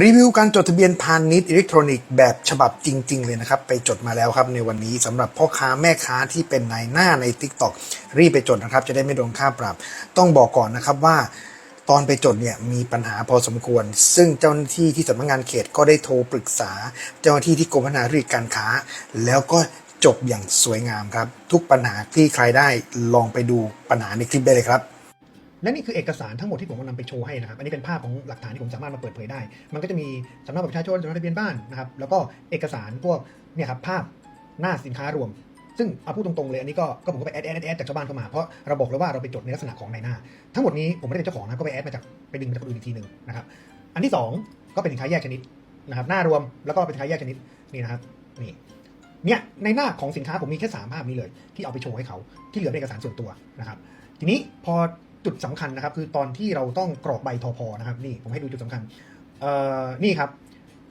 รีวิวการจดทะเบียนพาณิชย์อิเล็กทรอนิกส์แบบฉบับจริง ๆ เลยนะครับ ไปจดมาแล้วครับในวันนี้สำหรับพ่อค้าแม่ค้าที่เป็นนายหน้าใน Tik t o อกรีบไปจดนะครับ จะได้ไม่โดนค่าปรับ ต้องบอกก่อนนะครับว่าตอนไปจดเนี่ยมีปัญหาพอสมควร ซึ่งเจ้าหน้าที่ที่สำนักงานเขตก็ได้โทรปรึกษา เจ้าหน้าที่ที่กรมพัฒนาธุรกิจการค้า แล้วก็จบอย่างสวยงามครับ ทุกปัญหาที่ใครได้ลองไปดูปัญหาในคลิปได้เลยครับ และนี่คือเอกสารทั้งหมดที่ผมกำลังไปโชว์ให้นะครับ อันนี้เป็นภาพของหลักฐานที่ผมสามารถมาเปิดเผยได้ มันก็จะมีสำเนาบัตรประชาชนสำเนาทะเบียนบ้านนะครับ แล้วก็เอกสารพวกเนี่ยครับภาพหน้าสินค้ารวม ซึ่งเอาพูดตรงๆเลยอันนี้ก็ก็ผมก็ไปแอดแอดแอดจากชาวบ้านเข้ามา เพราะเราบอกแล้วว่าเราไปจดในลักษณะของนายหน้า ทั้งหมดนี้ผมไม่ได้เป็นเจ้าของนะ ก็ไปแอดมาจากไปดึงมาจากคนอื่นอีกทีหนึ่งนะครับ อันที่สองก็เป็นสินค้าแยกชนิดนะครับ หน้ารวม แล้วก็เป็นสินค้าแยกชนิดนี่นะครับ นี่เนี่ยในหน้าของสินค้าผมมีแค่สามภาพนี้เลย ที่เอาไปโชว์ให้เขาที่เหลือเป็นเอกสารส่วนตัวนะครับ ทีนี้พอ จุดสำคัญนะครับ คือตอนที่เราต้องกรอกใบทพนะครับ นี่ผมให้ดูจุดสำคัญเอ่อนี่ครับ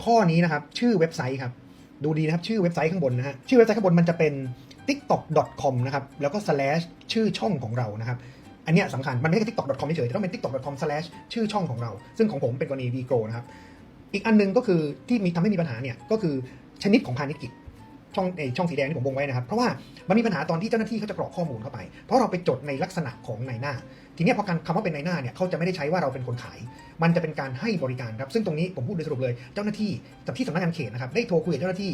ข้อนี้นะครับชื่อเว็บไซต์ครับ ดูดีนะครับชื่อเว็บไซต์ข้างบนนะฮะชื่อเว็บไซต์ข้างบนมันจะเป็น tiktok.com นะครับแล้วก็ slash ชื่อช่องของเรานะครับอันเนี้ยสำคัญ มันไม่ใช่ tiktok.com เฉยแต่ต้องเป็น tiktok.com slash ชื่อช่องของเรา ซึ่งของผมเป็นกรณี v g r o นะครับ อีกอันหนึงก็คือที่มีทำให้มีปัญหาเนี่ยก็คือชนิดของพาณิชย์กิจ ช่องไอช่องสีแดงที่ผมวงไว้นะครับ เพราะว่ามันมีปัญหาตอนที่เจ้าหน้าที่เขาจะกรอกข้อมูลเข้าไป เพราะเราไปจดในลักษณะของนายหน้า ทีนี้พอการคำว่าเป็นนายหน้าเนี่ยเขาจะไม่ได้ใช้ว่าเราเป็นคนขาย มันจะเป็นการให้บริการครับ ซึ่งตรงนี้ผมพูดโดยสรุปเลยเจ้าหน้าที่กับที่สำนักงานเขตนะครับได้โทรคุยกับเจ้าหน้าที่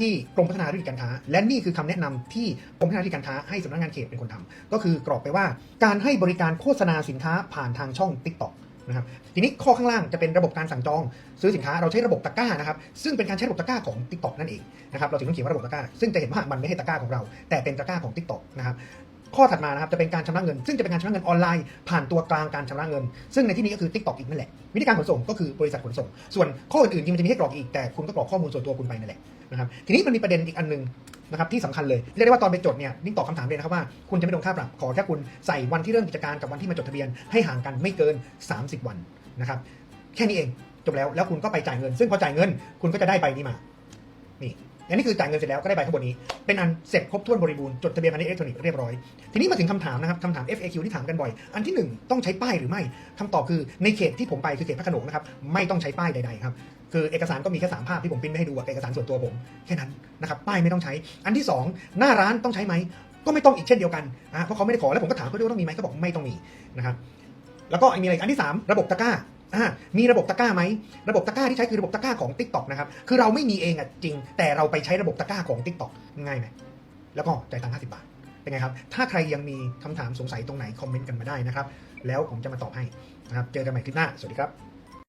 ที่กรมพัฒนาธุรกิจการค้า และนี่คือคำแนะนำที่กรมพัฒนาธุรกิจการค้าให้สำนักงานเขตเป็นคนทำก็คือกรอกไปว่าการให้บริการโฆษณาสินค้าผ่านทางช่อง TikTok นะครับทีนี้ข้อข้างล่างจะเป็นระบบการสั่งจอง ซื้อสินค้าเราใช้ระบบตะกร้านะครับซึ่งเป็นการใช้ระบบตะกร้าของ TikTok นั่นเองนะครับเราถึงต้องเขียนว่าระบบตะกร้าซึ่งจะเห็นว่ามันไม่ใช่ตะกร้าของเรา แต่เป็นตะกร้าของ TikTok นะครับข้อถัดมานะครับจะเป็นการชำระเงิน ซึ่งจะเป็นการชำระเงินออนไลน์ผ่านตัวกลางการชำระเงิน ซึ่งในที่นี้ก็คือ TikTok อีกนั่นแหละวิธีการขนส่งก็คือบริษัทขนส่ง ส่วนข้ออื่นๆจริงมันจะมีให้กรอกอีกแต่คุณก็กรอกข้อมูลส่วนตัวคุณไปนั่นแหละนะครับทีนี้มันมีประเด็นอีกอันนึง นะครับที่สำคัญเลยเรียกได้ว่าตอนไปจดเนี่ยนิ่งตอบคำถามเลยนะครับว่าคุณจะไม่โดนค่าปรับขอแค่คุณใส่วันที่เริ่มกิจการกับวันที่มาจดทะเบียนให้ห่างกันไม่เกิน 30 วันนะครับแค่นี้เองจบแล้วแล้วคุณก็ไปจ่ายเงิน ซึ่งพอจ่ายเงินคุณก็จะได้ใบนี้มา อันนี้คือจ่ายเงินเสร็จแล้วก็ได้ใบข้างบนนี้ เป็นอันเสร็จครบถ้วนบริบูรณ์จดทะเบียนพาณิชย์อิเล็กทรอนิกส์เรียบร้อย ทีนี้มาถึงคำถามนะครับคำถาม FAQ ที่ถามกันบ่อย อันที่หนึ่งต้องใช้ป้ายหรือไม่คำตอบคือในเขตที่ผมไปคือเขตพระโขนงนะครับไม่ต้องใช้ป้ายใดๆครับคือเอกสารก็มีแค่สามภาพที่ผมพิมพ์ให้ดูกับเอกสารส่วนตัวผมแค่นั้นนะครับป้ายไม่ต้องใช้ อันที่สองหน้าร้านต้องใช้ไหมก็ไม่ต้องอีกเช่นเดียวกันนะเพราะเขาไม่ได้ขอแล้วผมก็ถามเขาด้วยว่าต้องมีไหมเขาบอกไม่ต้องมีนะครับแล้วก็มีอะไรอันที่ 3 ระบบตะกร้า อ่ามีระบบตะกร้าไหมระบบตะกร้าที่ใช้คือระบบตะกร้าของ Tik t o อกนะครับคือเราไม่มีเองอะจริง แต่เราไปใช้ระบบตะกร้าของ Tik t o อกง่ายไหมแล้วก็จ่ายตังค์50บาทเป็นไงครับ ถ้าใครยังมีคำถามสงสัยตรงไหนคอมเมนต์กันมาได้นะครับ แล้วผมจะมาตอบให้นะครับ เจอกันใหม่คลิปหน้า สวัสดีครับ